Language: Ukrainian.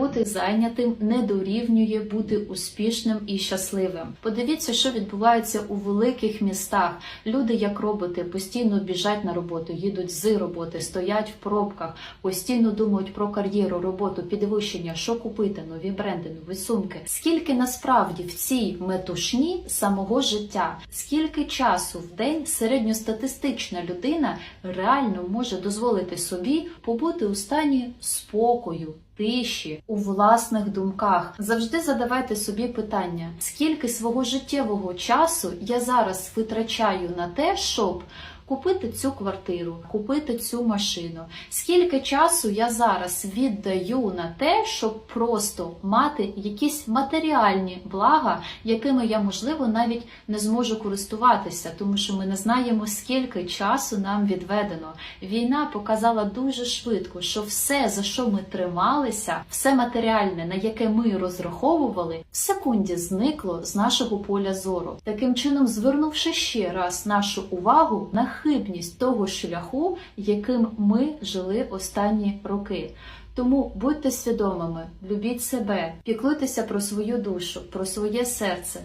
Бути зайнятим не дорівнює бути успішним і щасливим. Подивіться, що відбувається у великих містах. Люди, як роботи, постійно біжать на роботу, їдуть з роботи, стоять в пробках, постійно думають про кар'єру, роботу, підвищення, що купити, нові бренди, нові сумки. Скільки насправді в цій метушні самого життя, скільки часу в день середньостатистична людина реально може дозволити собі побути у стані спокою. Тиші у власних думках. Завжди задавайте собі питання, скільки свого життєвого часу я зараз витрачаю на те, щоб купити цю квартиру, купити цю машину. Скільки часу я зараз віддаю на те, щоб просто мати якісь матеріальні блага, якими я можливо навіть не зможу користуватися, тому що ми не знаємо, скільки часу нам відведено. Війна показала дуже швидко, що все, за що ми трималися, все матеріальне, на яке ми розраховували, в секунді зникло з нашого поля зору. Таким чином, звернувши ще раз нашу увагу на хибність того шляху, яким ми жили останні роки. Тому будьте свідомими, любіть себе, піклуйтеся про свою душу, про своє серце